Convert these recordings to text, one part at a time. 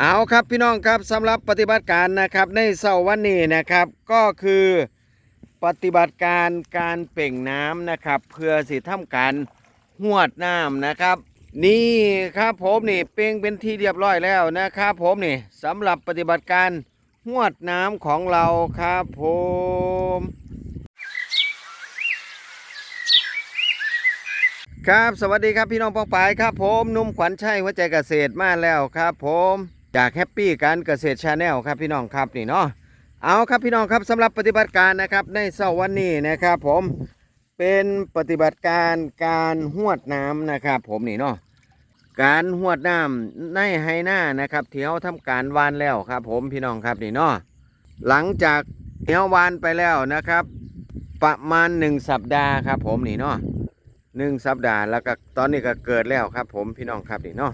เอาครับพี่น้องครับสำหรับปฏิบัติการนะครับในเสาร์วันนี้นะครับก็คือปฏิบัติการการเป่งน้ำนะครับ เพื่อสิทำการหวดน้ำนะครับ นี่ครับผมนี่เป่งเป็นที่เรียบร้อยแล้วนะครับ ผมนี่สำหรับปฏิบัติการหวดน้ำของเราครับผมครับสวัสดีครับพี่น้องปองปายครับผมนุ่มขวัญชัยหัวใจเกษตรมาแล้วครับผม จากแฮปปี้การเกษตรชาแนลครับพี่น้องครับนี่เนาะเอาครับพี่น้องครับสำหรับปฏิบัติการนะครับในเสาร์วันนี้นะครับผมเป็นปฏิบัติการการหวดน้ำนะครับ ผมนี่เนาะการหวดน้ำในไฮหน้านะครับเที่เขาทำการวานแล้วครับ ผมพี่น้องครับนี่เนาะหลังจากเที่เขาวานไปแล้วนะครับ ประมาณหนึ่งสัปดาห์ครับ ผมนี่เนาะหนึ่งสัปดาห์แล้วก็ตอนนี้ก็เกิดแล้วครับ ผมพี่น้องครับนี่เนาะ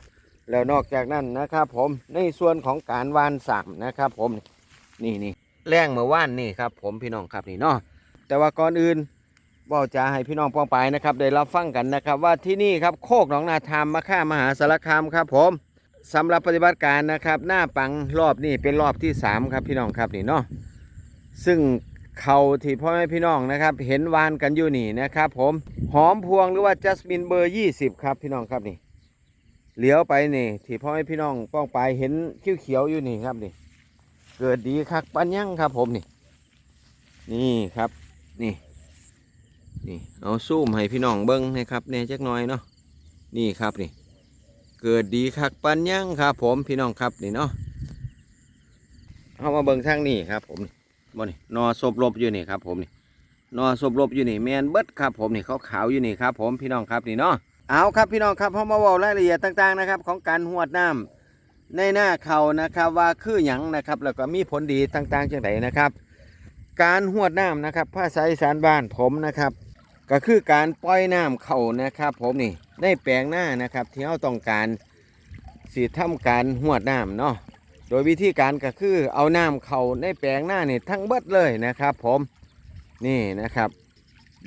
แล้วนอกจากนั้นนะครับผมในส่วนของการวานสามนะครับผมนี่นี่แรงเมื่อวานนี่ครับผมพี่น้องครับนี่เนาะแต่ว่าก่อนอื่นบอกจะให้พี่น้องป้องไปนะครับได้รับฟังกันนะครับ ว่าที่นี่ครับโคกหนองนาธามมาค่ามหาสารคามครับผมสำหรับปฏิบัติการนะครับ หน้าปังรอบนี่เป็นรอบที่สามครับพี่น้องครับนี่เนาะซึ่งเขาที่พ่อแม่พี่น้องนะครับ เห็นวานกันอยู่นี่นะครับ ผมหอมพวงหรือว่าจัสมินเบอร์ 20 ครับพี่น้องครับนี่ เหลียวไปนี่ที่พ่อแม่พี่น้องป้องไปเห็นเขียวอยู่นี่ครับนี่ เกิดดีคักปัญญังครับผมนี่ นี่ครับนี่นี่เอาซูมให้พี่น้องเบิ้งนะครับแน่จักหน่อยเนาะนี่ครับนี่ เกิดดีคักปัญญังครับ ผมพี่น้องครับนี่เนาะเอามาเบิ้งทางนี้ครับ ผมบ่นี่นอศพลบอยู่นี่ครับ ผมนี่นอศพลบอยู่นี่แมนเบิดครับ ผมนี่เขาขาวอยู่นี่ครับ ผมพี่น้องครับนี่เนาะ เอาครับพี่น้องครับเขามาเว้ารายละเอียดต่างๆนะครับ ของการหวดน้ำในหน้าเขานะครับว่าคือหยังนะครับ แล้วก็มีผลดีต่างๆจังไดนะครับ การหวดน้ำนะครับภาษาอีสานบ้านผมนะครับ ก็คือการปล่อยน้ำเข้านะครับ ผมนี่ในแปลงหน้านะครับ ที่เราต้องการสิทำการหวดน้ำเนาะโดยวิธีการก็คือเอาน้ำเข้าในแปลงหน้านี่ทั้งเบิดเลยนะครับ ผมนี่นะครับ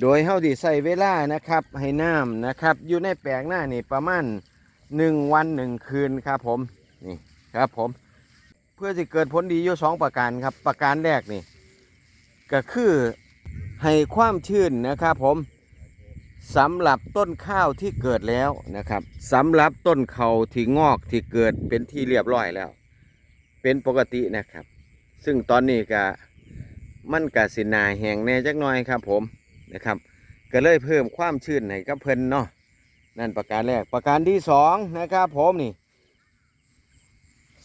โดยเฮาที่ใส่เวลานะครับให้น้ำนะครับ อยู่ในแปลงหน้านี่ประมาณ1วัน1คืนครับผมนี่ครับผม เพื่อจะเกิดผลดีอยู่สองประการครับ ประการแรกนี่ ก็คือให้ความชื้นนะครับผมสำหรับต้นข้าวที่เกิดแล้วนะครับสำหรับต้นเขาที่งอกที่เกิดเป็นที่เรียบร้อยแล้ว เป็นปกตินะครับ ซึ่งตอนนี้ก็มันกสินาแห้งแน่จักหน่อยครับผม นะครับ ก็เลยเพิ่มความชื้นให้กับเพิ่นเนาะนั่นประการแรกประการที่สองนะครับผมนี่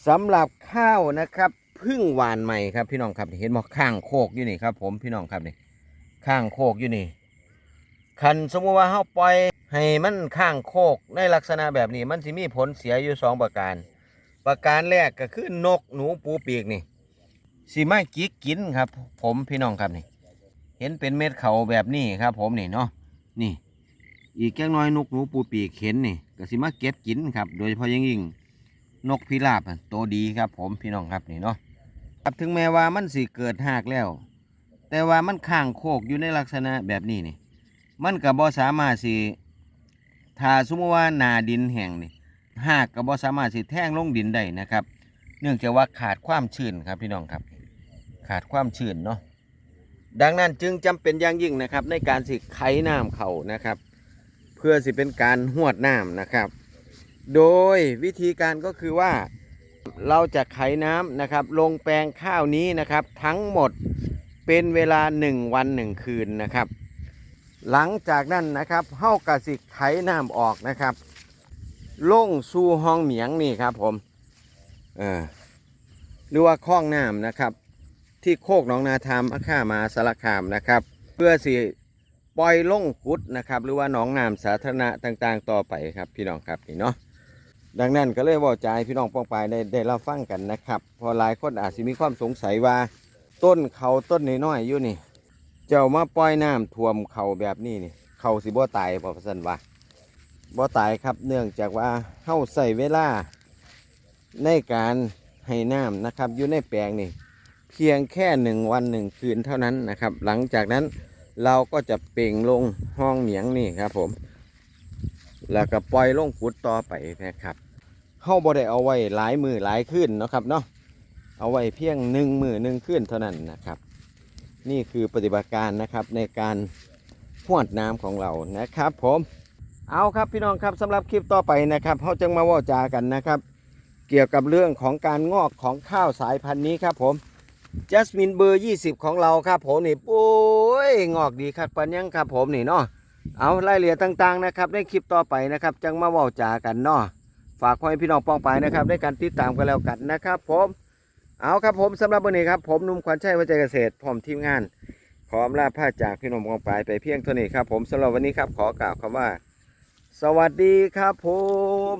สำหรับข้าวนะครับพึ่งหวานใหม่ครับพี่น้องครับเห็นบอกข้างโคกอยู่นี่ครับ ผมพี่น้องครับนี่ข้างโคกอยู่นี่คันสมมติว่าเฮาปล่อยให้มันข้างโคกในลักษณะแบบนี้ มันสิมีผลเสียอยู่สองประการ ประการแรกก็คือนกหนูปูปีกนี่สิมากิกกินครับ ผมพี่น้องครับนี่ เห็นเป็นเม็ดเขาแบบนี้ครับ ผมนี่เนาะนี่ อีกแก้น้อยนกหนูปูปีกเห็นนี่ก็สิมาเก็บกินครับ โดยเฉพาะอยิ่งยิ่งนกพิราบตัวดีครับ ผมพี่น้องครับนี่เนาะครับถึงแม้ว่ามันสิเกิดหากแล้ว แต่ว่ามันข้างโคกอยู่ในลักษณะแบบนี้นี่ มันก็บ่สามารถสิถ้าสมมติว่านาดินแห้งนี่หากก็บ่สามารถสิแท่งลงดินได้นะครับ เนื่องจากว่าขาดความชื้นครับพี่น้องครับ ขาดความชื้นเนาะ ดังนั้นจึงจำเป็นอย่างยิ่งนะครับ ในการสิไขน้ำเขานะครับ เพื่อสิเป็นการหวดน้ำนะครับ โดยวิธีการก็คือว่าเราจะไขน้ำนะครับ ลงแปลงข้าวนี้นะครับ ทั้งหมดเป็นเวลา 1 วัน 1 คืนนะครับ หลังจากนั้นนะครับเฮากะสิไขน้ำออกนะครับลงสู่ห้องเหมียงนี่ครับผมเออหรือว่าคลองน้ำนะครับ ที่โคกหนองนาธามอาค่ามาสารคามนะครับ เพื่อสิปล่อยลงกุดนะครับ หรือว่าหนองน้ำสาธารณะต่าง ๆ ต่อไปครับ พี่น้องครับนี่เนาะดังนั้นก็เลยบอกใจพี่น้องป้องปายได้ได้รับฟังกันนะครับ พอหลายคนอาจจะมีความสงสัยว่า ต้นเขาต้นน้อยๆอยู่นี่ เจ้ามาปล่อยน้ำท่วมเขาแบบนี้นี่เขาสิบ่ตายพอพันว่าบ่ตายครับเนื่องจากว่าเฮาใส่เวลาในการให้น้ำนะครับอยู่ในแปลงนี่ เพียงแค่หนึ่งวันหนึ่งคืนเท่านั้นนะครับ หลังจากนั้นเราก็จะเปล่งลงห้องเหมียงนี่ครับผม แล้วก็ปล่อยลงกุดต่อไปนะครับเฮาบ่ได้เอาไว้หลายมือหลายคืนนะครับเนาะเอาไว้เพียงหนึ่งมือหนึ่งคืนเท่านั้นนะครับ นี่คือปฏิบัติการนะครับในการพวดน้ำของเรานะครับผมเอาครับพี่น้องครับสำหรับคลิปต่อไปนะครับเฮาจึงมาว่าจากันนะครับ เกี่ยวกับเรื่องของการงอกของข้าวสายพันธุ์นี้ครับผม จัสมินเบอร์ 20 ของเราครับผมนี่ปุ้ยงอกดีครับปันยังครับผมนี่เนาะเอารายละเอียดต่างๆนะครับในคลิปต่อไปนะครับจังมาเว่าจากันเนาะฝากพ่อให้พี่น้องปองไปนะครับในการติดตามกันแล้วกันนะครับ ผมเอาครับผมสำหรับวันนี้ครับผมนุ่มขวัญชัยวัจเกษตรพร้อมทีมงานขออำลาพาจากพี่น้องปองไปไปเพียงเท่านี้ครับ ผมสำหรับวันนี้ครับขอกล่าวคำว่า สวัสดีครับผม